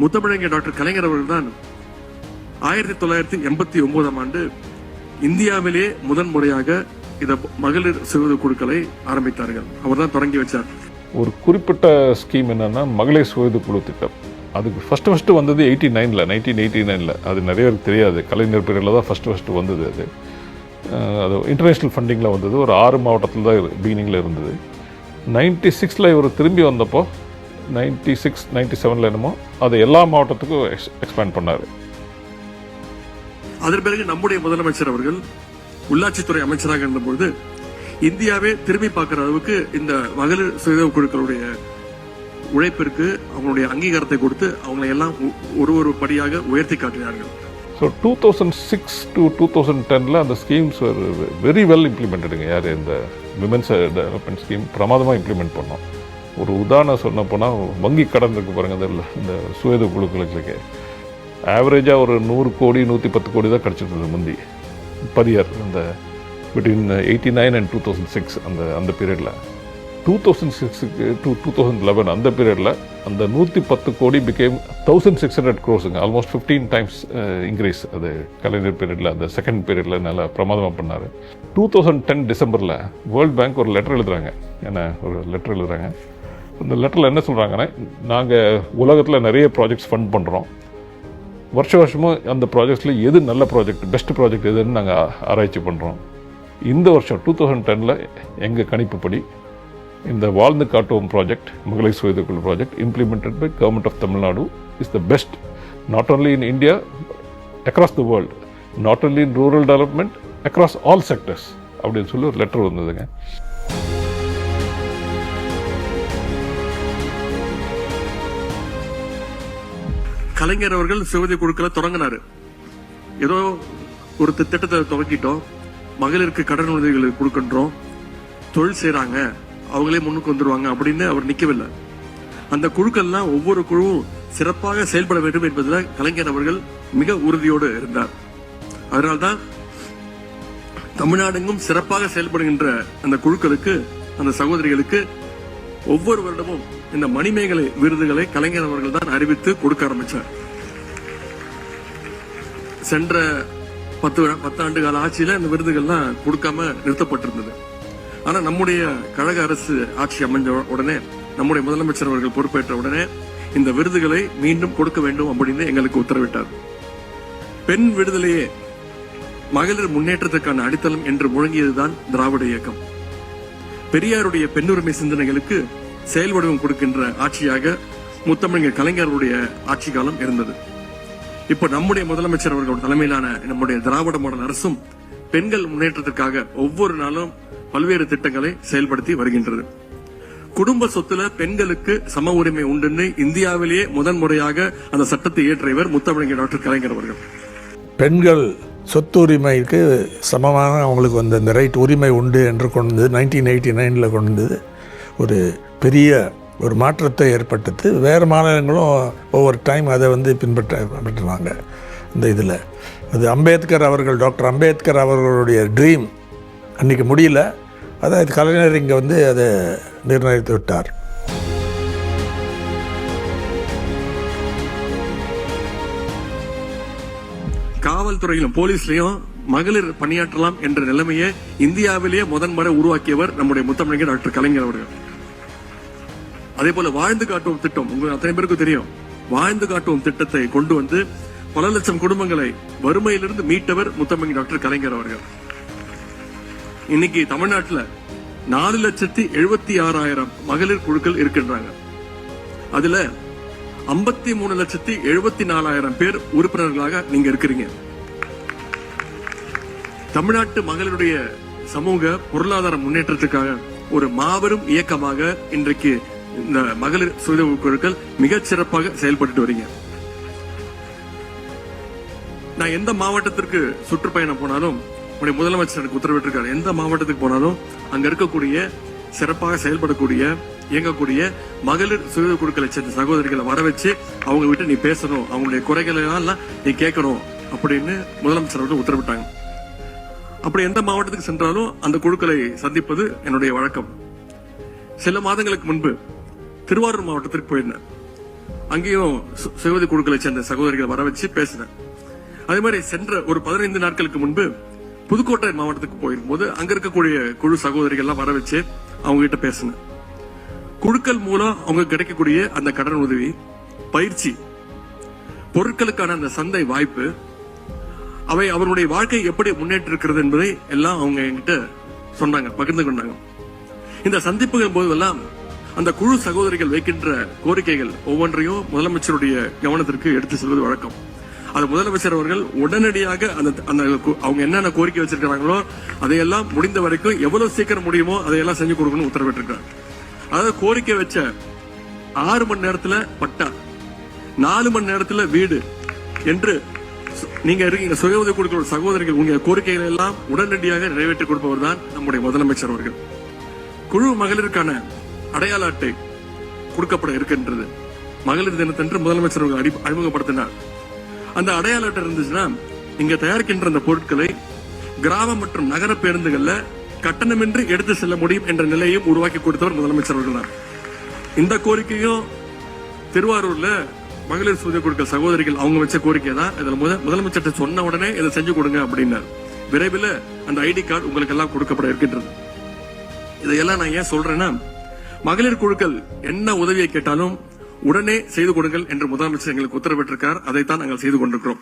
முத்தமிழங்க doctor கலைஞர் அவர்கள் தான் ஆயிரத்தி தொள்ளாயிரத்தி எண்பத்தி ஒன்பதாம் ஆண்டு இந்தியாவிலேயே முதன் முறையாக இந்த மகளிர் சிறுவது குழுக்களை ஆரம்பித்தார்கள். அவர் தான் தொடங்கி வச்சார். ஒரு குறிப்பிட்ட ஸ்கீம் என்னன்னா மகளிர் சுயது குழு திட்டம். அதுக்கு ஃபஸ்ட்டு ஃபஸ்ட்டு வந்தது எயிட்டி நைனில் நைன்டீன் எயிட்டி நைனில் அது நிறைய பேருக்கு தெரியாது. கலைஞர் பீரியடில் தான் ஃபஸ்ட்டு ஃபஸ்ட்டு வந்தது அது. அது இன்டர்நேஷ்னல் ஃபண்டிங்கில் வந்தது. ஒரு ஆறு மாவட்டத்தில் தான் பிகினிங்கில் இருந்தது. நைன்டி சிக்ஸில் இவர் திரும்பி வந்தப்போ நைன்டி சிக்ஸ் நைன்டி செவனில் என்னமோ அதை எல்லா மாவட்டத்துக்கும் எக்ஸ் எக்ஸ்பேண்ட் பண்ணார். அதன் பிறகு நம்முடைய முதலமைச்சர் அவர்கள் உள்ளாட்சித்துறை அமைச்சராக இருந்தபொழுது இந்தியாவே திரும்பி பார்க்கிற அளவுக்கு இந்த மகளிர் சுய குழுக்களுடைய உழைப்பிற்கு அவங்களுடைய அங்கீகாரத்தை கொடுத்து அவங்களை எல்லாம் ஒரு ஒரு படியாக உயர்த்தி காட்டினார்கள். So two thousand six to two thousand டெனில் அந்த ஸ்கீம்ஸ் வெரி வெல் இம்ப்ளிமெண்டடுங்க யார் இந்த விமென்ஸ் டெவலப்மெண்ட் ஸ்கீம் பிரமாதமாக இம்ப்ளிமெண்ட் பண்ணோம். ஒரு உதாரணம் சொன்னப்போனால் வங்கி கடன் பாருங்கள் அதில் இந்த இந்த சுயத குழுக்களுக்கு. ஆவரேஜாக ஒரு நூறு கோடி நூற்றி பத்து கோடி தான் கிடச்சிருந்தது முந்தி. பர் அந்த between eighty nine and two thousand six அந்த அந்த பீரியடில் டூ தௌசண்ட் சிக்ஸுக்கு டூ டூ தௌசண்ட் லெவன் அந்த பீரியடில் அந்த நூற்றி பத்து கோடி பிகேம் தௌசண்ட் சிக்ஸ் ஹண்ட்ரட் க்ரோஸுங்க ஆல்மோஸ்ட் ஃபிஃப்டீன் டைம்ஸ் இன்க்ரீஸ் அது கலைஞர் பீரியடில் அந்த செகண்ட் பீரியடில் நல்லா பிரமாதமாக பண்ணார். டூ தௌசண்ட் டென் டிசம்பரில் வேர்ல்ட் பேங்க் ஒரு லெட்டர் எழுதுகிறாங்க என்ன ஒரு லெட்டர் எழுதுகிறாங்க அந்த லெட்டரில் என்ன சொல்கிறாங்கன்னா நாங்கள் உலகத்தில் நிறைய ப்ராஜெக்ட்ஸ் ஃபண்ட் பண்ணுறோம் வருஷ வருஷமும் அந்த ப்ராஜெக்ட்ஸில் எது நல்ல ப்ராஜெக்ட் பெஸ்ட் ப்ராஜெக்ட் எதுன்னு நாங்கள் ஆராய்ச்சி பண்ணுறோம் இந்த வருஷம் டூ தௌசண்ட் டெனில் எங்கள் கணிப்புப்படி இந்த வாழ்ந்து காட்டுவோம் ப்ராஜெக்ட் மகளிர் சுயதக்குழு project implemented by government of Tamil Nadu is the best not only in India across the world not only in rural development across all sectors அப்படின்னு சொல்லி ஒரு லெட்டர் வந்ததுங்க. கலைஞர் அவர்கள் சிவதி குழுக்களை தொடங்கினாரு. ஏதோ ஒரு திட்டத்தை துவக்கிட்டோம். மகளிருக்கு கடன் உதவிகளை கொடுக்கின்றோம். தொழில் செய்கிறாங்க அவங்களே முன்னுக்கு வந்துருவாங்க அப்படின்னு அவர் நிக்கவில்லை. அந்த குழுக்கள்லாம் ஒவ்வொரு குழுவும் சிறப்பாக செயல்பட வேண்டும் என்பதில் கலைஞர் அவர்கள் மிக உறுதியோடு இருந்தார். அதனால்தான் தமிழ்நாடெங்கும் சிறப்பாக செயல்படுகின்ற அந்த குழுக்களுக்கு அந்த சகோதரிகளுக்கு ஒவ்வொரு வருடமும் இந்த மணிமேகலை விருதுகளை கலைஞர் அவர்கள் தான் அறிவித்து கொடுக்க ஆரம்பிச்சார். சென்ற பத்து பத்தாண்டு கால ஆட்சியில இந்த விருதுகள்லாம் கொடுக்காம நிறுத்தப்பட்டிருந்தது. ஆனா நம்முடைய கழக அரசு ஆட்சி அமைஞ்ச உடனே நம்முடைய முதலமைச்சர் அவர்கள் பொறுப்பேற்ற உடனே இந்த விருதுகளை மீண்டும் கொடுக்க வேண்டும் அப்படின்னு எங்களுக்கு உத்தரவிட்டார். பெண் விடுதலையே மகளிர் முன்னேற்றத்துக்கான அடித்தளம் என்று முழங்கியதுதான் திராவிட இயக்கம். பெரியாருடைய பெண்ணுரிமை சிந்தனைகளுக்கு செயல்வடிவம் கொடுக்கின்ற ஆட்சியாக முத்தமிழர் கலைஞருடைய ஆட்சி காலம் இருந்தது. இப்ப நம்முடைய முதலமைச்சர் அவர்கள் தலைமையிலான நம்முடைய திராவிட மாடல் அரசும் பெண்கள் முன்னேற்றத்திற்காக ஒவ்வொரு நாளும் பல்வேறு திட்டங்களை செயல்படுத்தி வருகின்றது. குடும்ப சொத்துல பெண்களுக்கு சம உரிமை உண்டுன்னு இந்தியாவிலேயே முதன் முறையாக அந்த சட்டத்தை இயற்றியவர் முத்தமிழர் டாக்டர் கலைஞர் அவர்கள். பெண்கள் சொத்து உரிமைக்கு சமமான அவங்களுக்கு வந்த இந்த ரைட் உரிமை உண்டு என்று கொண்டு வந்து நைன்டீன் எயிட்டி நைனில் கொண்டு வந்தது. ஒரு பெரிய ஒரு மாற்றத்தை ஏற்பட்டது வேறு மாநிலங்களும் ஒவ்வொரு டைம் அதை வந்து பின்பற்ற பின்பற்றுவாங்க இந்த இதில். அது அம்பேத்கர் அவர்கள் டாக்டர் அம்பேத்கர் அவர்களுடைய ட்ரீம் அன்றைக்கி முடியல. அதாவது கலைஞர் இங்கே வந்து அதை நிர்ணயித்து விட்டார். காவல்துறையிலும் போலீஸ்லயும் மகளிர் பணியாற்றலாம் என்ற நிலைமையை இந்தியாவிலேயே முதன்முறை உருவாக்கியவர் நம்முடைய முத்தமிழர் டாக்டர் கலைஞர் அவர்கள். அதே போல வாழ்ந்து காட்டும் திட்டம் உங்க அத்தனை பேருக்கும் தெரியும். வாழ்ந்து காட்டும் திட்டத்தை கொண்டு வந்து பல லட்சம் குடும்பங்களை வறுமையிலிருந்து மீட்டவர் முத்தமிழ் டாக்டர் கலைஞர் அவர்கள். இன்னைக்கு தமிழ்நாட்டில் நாலு லட்சத்தி எழுபத்தி ஆறாயிரம் மகளிர் குழுக்கள் இருக்கின்றாங்க. அதுல ஐம்பத்தி மூணு லட்சத்தி எழுபத்தி நாலாயிரம் பேர் உறுப்பினர்களாக நீங்க இருக்கிறீங்க. தமிழ்நாட்டு மகளிருடைய சமூக பொருளாதார முன்னேற்றத்துக்காக ஒரு மாபெரும் இயக்கமாக இன்றைக்கு இந்த மகளிர் சுய குழுக்கள் மிகச் சிறப்பாக செயல்பட்டு வரீங்க. நான் எந்த மாவட்டத்திற்கு சுற்றுப்பயணம் போனாலும் உடைய முதலமைச்சர் எனக்கு உத்தரவிட்டிருக்காரு. எந்த மாவட்டத்துக்கு போனாலும் அங்க இருக்கக்கூடிய சிறப்பாக செயல்படக்கூடிய இயங்கக்கூடிய மகளிர் சுய குழுக்களை சேர்ந்த சகோதரிகளை வர வச்சு அவங்க விட்டு நீ பேசணும் அவங்களுடைய குறைகளை எல்லாம் நீ கேட்கணும் அப்படின்னு முதலமைச்சர் அவர்கள் உத்தரவிட்டாங்க. அப்படி எந்த மாவட்டத்துக்கு சென்றாலும் அந்த குழுக்களை சந்திப்பது என்னுடைய வழக்கம். சில மாதங்களுக்கு முன்பு திருவாரூர் மாவட்டத்திற்கு போயிருந்தேன். அங்கேயும் சு- குழுக்களை சேர்ந்த சகோதரிகளை வர வச்சு பேசினேன். அதே மாதிரி சென்ற ஒரு பதினைந்து நாட்களுக்கு முன்பு புதுக்கோட்டை மாவட்டத்துக்கு போயிருக்கும் போது அங்க இருக்கக்கூடிய குழு சகோதரிகள் எல்லாம் வர வச்சு அவங்க கிட்ட பேசினேன். குழுக்கள் மூலம் அவங்க கிடைக்கக்கூடிய அந்த கடன் உதவி பயிற்சி பொருட்களுக்கான அந்த சந்தை வாய்ப்பு அவை அவருடைய வாழ்க்கை எப்படி முன்னேற்றி இருக்கிறது என்பதை எல்லாம் அவங்க என்கிட்ட சொன்னாங்க பகிர்ந்து கொண்டாங்க. இந்த சந்திப்புகள் போதெல்லாம் அந்த குழு சகோதரிகள் வைக்கின்ற கோரிக்கைகள் ஒவ்வொன்றையும் முதலமைச்சருடைய கவனத்திற்கு எடுத்து செல்வது வழக்கம். அது முதலமைச்சர் அவர்கள் உடனடியாக அந்த அந்த கு- அவங்க என்னென்ன கோரிக்கை வச்சிருக்கிறாங்களோ அதையெல்லாம் முடிந்த வரைக்கும் எவ்வளவு சீக்கிரம் முடியுமோ அதையெல்லாம் செஞ்சு கொடுக்கணும்னு உத்தரவிட்டிருக்காங்க அதாவது கோரிக்கை வச்ச ஆறு மணி நேரத்துல பட்டா நாலு மணி நேரத்துல வீடு என்று சு- நீங்க இருக்கீங்க சுய உதவி கொடுக்கிற சகோதரிகள் உங்க கோரிக்கைகளை எல்லாம் உடனடியாக நிறைவேற்றி கொடுப்பவர் தான் நம்முடைய முதலமைச்சர் அவர்கள். குழு மகளிருக்கான அடையாள அட்டை கொடுக்கப்பட இருக்கின்றது. மகளிர் தினத்தன்று முதலமைச்சர் அவர்கள் அறி- அறிமுகப்படுத்தினார். அந்த அடையாள அட்டை இருந்துச்சுன்னா இங்க தயாரிக்கின்ற அந்த பொருட்களை கிராம மற்றும் நகர பேருந்துகள்ல கட்டணமின்றி எடுத்து செல்ல முடியும் என்ற நிலையையும் உருவாக்கி கொடுத்தவர் முதலமைச்சர் அவர்கள் தான் இந்த கோரிக்கையும் திருவாரூர்ல மகளிர் சுய குழுக்கள் சகோதரிகள் அவங்க வச்ச கோரிக்கை தான். இதில் முத முதலமைச்சர்கிட்ட சொன்ன உடனே இதை செஞ்சு கொடுங்க அப்படின்னார். விரைவில் அந்த ஐடி கார்டு உங்களுக்கு எல்லாம் கொடுக்கப்பட இருக்கின்றது. இதையெல்லாம் நான் ஏன் சொல்றேன்னா மகளிர் குழுக்கள் என்ன உதவியை கேட்டாலும் உடனே செய்து கொடுங்கள் என்று முதலமைச்சர் எங்களுக்கு உத்தரவிட்டிருக்கார். அதைத்தான் நாங்கள் செய்து கொண்டிருக்கிறோம்.